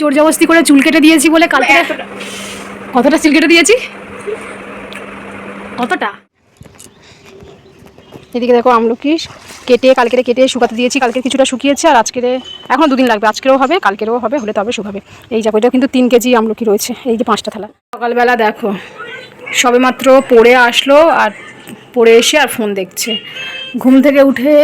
জোর জবস্তি করে চুল কেটে দিয়েছি বলে কালকে কতটা চুল কেটে দিয়েছি? কতটা? এদিকে দেখো আমলকি কেটে কালকেরে কেটে শুকাতে দিয়েছি কালকে কিছুটা শুকিয়েছে আর আজকের এখনও দুদিন লাগবে আজকেরও হবে কালকেরও হবে হলে তবে শুকাবে। এই যাব কিন্তু তিন কেজি আমলকি রয়েছে এই যে পাঁচটা থালা। সকালবেলা দেখো সবেমাত্র পড়ে আসলো আর পড়ে এসে আর ফোন দেখছে। ঘুম থেকে উঠে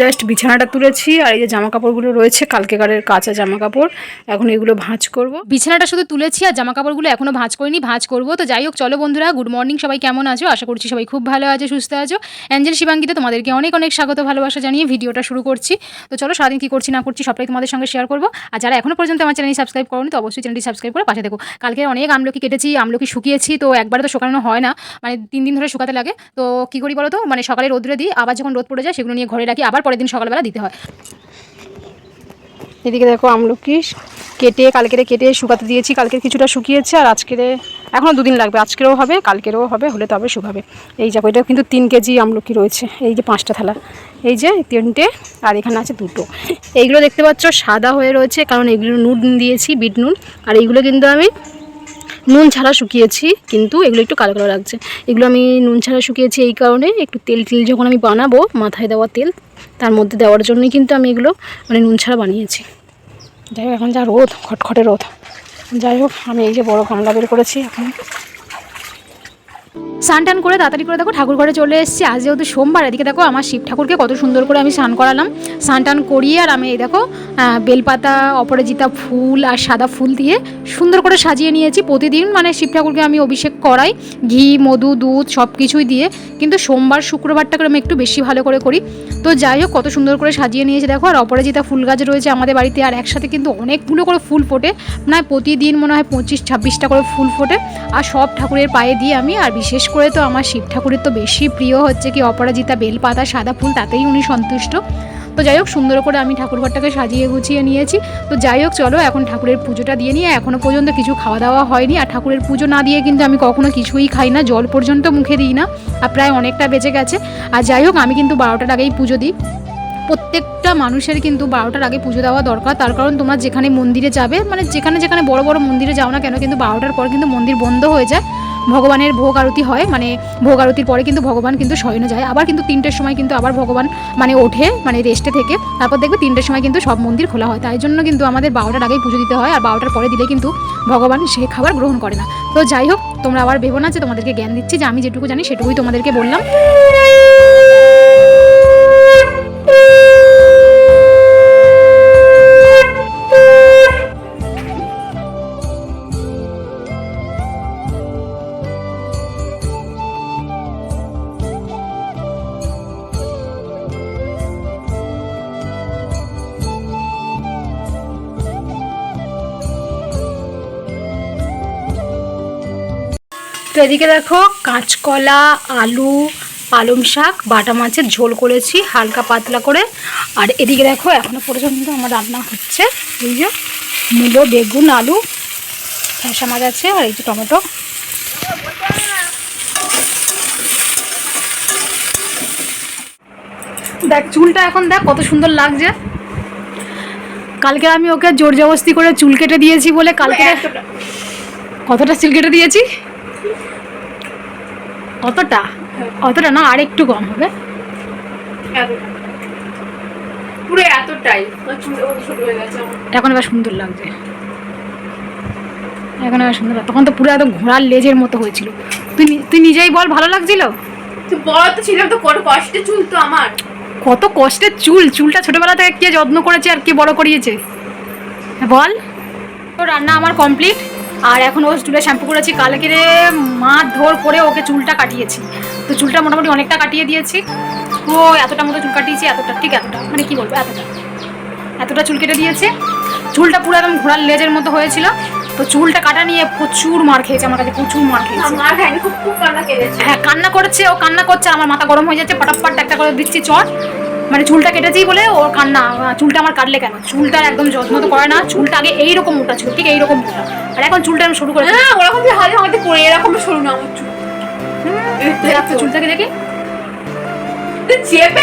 জাস্ট বিছানাটা তুলেছি আর এই যে জামা কাপড়গুলো রয়েছে, কালকেকারের কাঁচা জামা কাপড় এখন এগুলো ভাঁজ করব। বিছানাটা শুধু তুলেছি আর জামা কাপড়গুলো এখনও ভাঁজ করিনি, ভাঁজ করব। তো যাই হোক, চলো বন্ধুরা গুড মর্নিং সবাই কেমন আছো? আশা করছি সবাই খুব ভালো আছো, সুস্থ আছো। অ্যাঞ্জেল শিবাঙ্গিতে তোমাদেরকে অনেক অনেক স্বাগত, ভালোবাসা জানিয়ে ভিডিওটা শুরু করছি। তো চলো, সারাদিন কী করছি না করছি সবটাই তোমাদের সঙ্গে শেয়ার করব। আর যারা এখনও পর্যন্ত আমার চ্যানেল সাবস্ক্রাইব করোনি, তো অবশ্যই চ্যানেলটি সাবস্ক্রাইব করে পাশে দেখো কালকে অনেক আমলকি কেটেছি, আমলকি শুকিয়েছি, তো একবারে তো শুকানো হয় না। মানে তিন দিন ধরে শুকাতে লাগে। তো কী করি বলো তো মানে সকালে রোদ্রে দিই, আবার যখন রোদ পড়ে যায়, সেগুলো নিয়ে ঘরে রাখি, আবার পরের দিন সকালবেলা দিতে হয়। এদিকে দেখো আমলকি কেটে, কালকেরে কেটে শুকাতে দিয়েছি কালকে কিছুটা শুকিয়েছে, আর আজকের এখনও দুদিন লাগবে। আজকেরও হবে, কালকেরও হবে, হলে তবে শুকাবে। এই যাব এটা কিন্তু তিন কেজি আমলকি রয়েছে, এই যে পাঁচটা থালা। এই যে তিনটে, আর এখানে আছে দুটো। এইগুলো দেখতে পাচ্ছ সাদা হয়ে রয়েছে, কারণ এগুলো নুন দিয়েছি, বিট নুন। আর এইগুলো কিন্তু আমি নুন ছাড়া শুকিয়েছি, কিন্তু এগুলো একটু কালো কালো লাগছে। এগুলো আমি নুন ছাড়া শুকিয়েছি এই কারণে একটু তেল টেল যখন আমি বানাবো, মাথায় দেওয়া তেল, তার মধ্যে দেওয়ার জন্যই কিন্তু আমি এগুলো মানে নুন ছাড়া বানিয়েছি। যাই হোক, এখন যা রোদ, খটখটে রোদ। যাই হোক, আমি এই যে বড় গামলা বের করেছি এখন। টান করে তাড়াতাড়ি করে দেখো ঠাকুর ঘরে চলে এসেছি। আজ যেহেতু সোমবার, এদিকে দেখো আমার শিব ঠাকুরকে কত সুন্দর করে আমি স্নান করালাম। স্নান টান করিয়ে আর আমি এই দেখো বেলপাতা, অপরাজিতা ফুল আর সাদা ফুল দিয়ে সুন্দর করে সাজিয়ে নিয়েছি। প্রতিদিন মানে শিব ঠাকুরকে আমি অভিষেক করাই, ঘি, মধু, দুধ সব কিছুই দিয়ে। কিন্তু সোমবার, শুক্রবারটা করে আমি একটু বেশি ভালো করে করি। তো যাই হোক, কত সুন্দর করে সাজিয়ে নিয়েছি। দেখো, আর অপরাজিতা ফুল গাছ রয়েছে আমাদের বাড়িতে আর একসাথে কিন্তু অনেকগুলো করে ফুল ফোটে। মানে প্রতিদিন মনে হয় পঁচিশ, ছাব্বিশটা করে ফুল ফোটে। আর সব ঠাকুরের পায়ে দিয়ে আমি আর বিশেষ করে তো আমার শিব ঠাকুরের তো বেশি প্রিয় হচ্ছে কি অপরাজিতা বেলপাতা, সাদা ফুল, তাতেই উনি সন্তুষ্ট। তো যাই হোক, সুন্দর করে আমি ঠাকুরঘরটাকে সাজিয়ে গুছিয়ে নিয়েছি। তো যাই হোক, চলো এখন ঠাকুরের পুজোটা দিয়ে নিয়ে এখনও পর্যন্ত কিছু খাওয়া দাওয়া হয়নি। আর ঠাকুরের পুজো না দিয়ে কিন্তু আমি কখনো কিছুই খাই না, জল পর্যন্ত মুখে দিই না। আর প্রায় অনেকটা বেঁচে গেছে। আর যাই হোক, আমি কিন্তু বারোটার আগেই পুজো দিই। প্রত্যেকটা মানুষের কিন্তু বারোটার আগে পুজো দেওয়া দরকার। তার কারণ তোমরা যেখানে মন্দিরে যাবে মানে যেখানে যেখানে বড় বড় মন্দিরে যাও না কেন, কিন্তু বারোটার পর কিন্তু মন্দির বন্ধ হয়ে যায়। ভগবানের ভোগ আরতি হয় মানে ভোগ আরতির পরে কিন্তু ভগবান কিন্তু শয়নে যায়। আবার কিন্তু তিনটের সময় কিন্তু আবার ভগবান মানে ওঠে মানে রেস্টে থেকে। তারপর দেখবে তিনটের সময় কিন্তু সব মন্দির খোলা হয়। তাই জন্য কিন্তু আমাদের বারোটার আগেই পুজো দিতে হয়। আর বারোটার পরে দিলে কিন্তু ভগবান সে খাবার গ্রহণ করে না। তো যাই হোক, তোমরা আবার ভেবো না যে তোমাদেরকে জ্ঞান দিচ্ছি যে আমি যেটুকু জানি সেটুকুই তোমাদেরকে বললাম। তো এদিকে দেখো কাঁচকলা আলু পালং শাক বাটা মাছের ঝোল করেছি হালকা পাতলা করে। আর এদিকে দেখো এখনও পর্যন্ত আমার রান্না হচ্ছে। এই যে মূলো বেগুন আলু ফ্যাসা মাছ আছে আর এই যে টমেটো। দেখ চুলটা এখন দেখ কত সুন্দর লাগছে। কালকে আমি ওকে জোর জবস্তি করে চুল কেটে দিয়েছি বলে কালকে কতটা চুল কেটে দিয়েছি? অতটা? অতটা না আর একটু কম হবে। পুরো এতটাই। এখন এবার সুন্দর লাগছে। এখন এবার সুন্দর তখন তো পুরো একদম ঘোড়ার লেজের মতো হয়েছিল। তুই তুই নিজেই বল ভালো লাগছিল? বড় তো ছিলাম তো কত কষ্টে চুল তো আমার। কত কষ্টের চুল? চুলটা ছোটবেলা থেকে কে যত্ন করেছে আর কে বড় করিয়েছে? বল। তো রান্না আমার কমপ্লিট আর এখন ও চুলে শ্যাম্পু করেছি কালকে রে মার ধর করে ওকে চুলটা কাটিয়েছি। তো চুলটা মোটামুটি অনেকটা কাটিয়ে দিয়েছি। ও এতটা মতো চুল কাটিয়েছি এতটা ঠিক এতটা মানে কি বলব এতটা। এতটা চুল কেটে দিয়েছে। চুলটা পুরো একদম ঘোড়ার লেজের মতো হয়েছিল। তো চুলটা কাটা নিয়ে প্রচুর মার খেয়েছে আমার কাছে প্রচুর মার খেয়েছে। হ্যাঁ কান্না করছে ও কান্না করছে আমার মাথা গরম হয়ে যাচ্ছে ফটাফট একটা করে দিচ্ছি চট। মানে চুলটা কেটেছি বলে ওর কান্না চুলটা আমার কাটলে কেন? চুলটা একদম যত্ন তো করে না চুলটা আগে এইরকম মোটা ছিল ঠিক এইরকম মোটা। আর এখন চুলটা আমি শুরু করে হ্যাঁ ওরকম যে হাতে আমাদের পরে এরকম সরু না আমার চুল। চুলটাকে দেখি। চেপে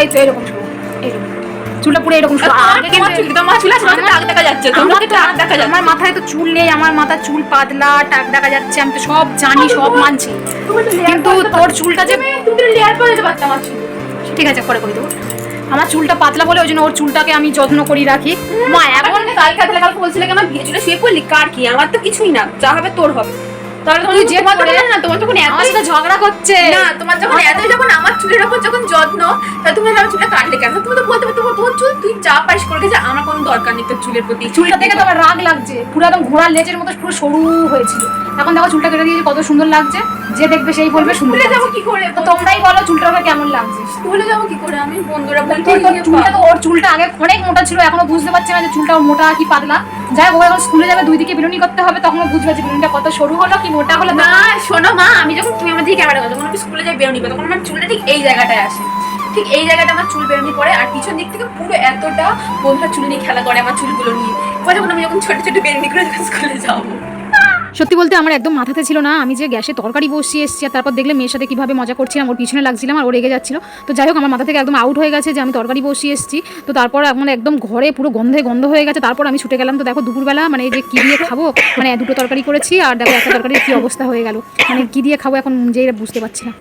এই তো এরকম শুরু চুলটা পুরো এরকম ছিল। আগে কিন্তু চুল চুল আছে টাক দেখা যাচ্ছে আমার তোমাকে টাক দেখা যাচ্ছে। আমার মাথায় তো চুল নেই আমার চুল পাতলা টাক দেখা যাচ্ছে আমি তো সব জানি সব মানছি। কিন্তু তোর চুলটা যে তুমি তুমি লেয়ার করে দিতে পারতে আমার চুল। ঠিক আছে পরে করে দেবো। আমার চুলটা পাতলা বলে ওই জন্য ওর চুলটাকে আমি যত্ন করি রাখি। মা এখন কালকে তাহলে কালকে বলছিলে কি আমার বিয়ে চুলে শুয়ে পড়লি কার কি? আমার তো কিছুই না। যা হবে তোর হবে। তাহলে তুই তুই যে করে- না তোমার যখন এত সাথে ঝগড়া করছে। না তোমার যখন এত যখন আমার চুলের ওপর যখন যত্ন তা তুমি আমার চুলটা কাটলে কেন? তুমি তো বলতে তোমার তোমার চুল তুই যা পারিস করে গেছে আমার কোনো দরকার নেই তোর চুলের প্রতি। চুলটা দেখে তো আমার রাগ লাগছে। পুরো একদম ঘোড়ার লেজের মতো পুরো সরু হয়েছিল। এখন দেখো চুলটা কেটে দিয়েছে কত সুন্দর লাগছে। যে দেখবে সেই বলবে সুন্দর যাব কি করে? তোমরাই বলো চুলটা ওকে কেমন লাগছে। স্কুলে যাব কি করে? আমি বন্ধুরা বলতে চুলটা তো ওর চুলটা আগে অনেক মোটা ছিল এখনও বুঝতে পারছে না যে চুলটা মোটা কি পাতলা। যাই হোক এখন স্কুলে যাবে দুই দিকে বিনুনি করতে হবে তখন বুঝবে যে বিনুনিটা কত সরু হলো কি মোটা হলো। না শোনো মা আমি যখন তুমি আমার দিকে ক্যামেরা যখন আমি স্কুলে যাই, বেরোনি, তখন আমার চুলটা ঠিক এই জায়গাটায় আসে। ঠিক এই জায়গাটা আমার চুল বেরোনি পরে, আর পিছন দিক থেকে পুরো এতটা বন্ধুরা চুল নিয়ে খেলা করে আমার চুলগুলো নিয়ে। যখন আমি যখন ছোটো ছোটো বেরোনি করে স্কুলে যাব। সত্যি বলতে আমার একদম মাথাতে ছিল না। আমি যে গ্যাসে তরকারি বসিয়ে এসেছি আর তারপর দেখলে মেয়ের সাথে কীভাবে মজা করছিলাম, ওর পিছনে লাগছিলাম আর ও রেগে যাচ্ছিল। তো যাই হোক, আমার মাথা থেকে একদম আউট হয়ে গেছে যে আমি তরকারি বসিয়ে এসেছি। তো তারপর মানে একদম ঘরে পুরো গন্ধে গন্ধ হয়ে গেছে। তারপর আমি ছুটে গেলাম। তো দেখো, দুপুরবেলা মানে যে কী দিয়ে খাব মানে দুটো তরকারি করেছি আর দেখো একটা তরকারির কী অবস্থা হয়ে গেল। মানে কী দিয়ে খাব এখন যে বুঝতে পারছি না।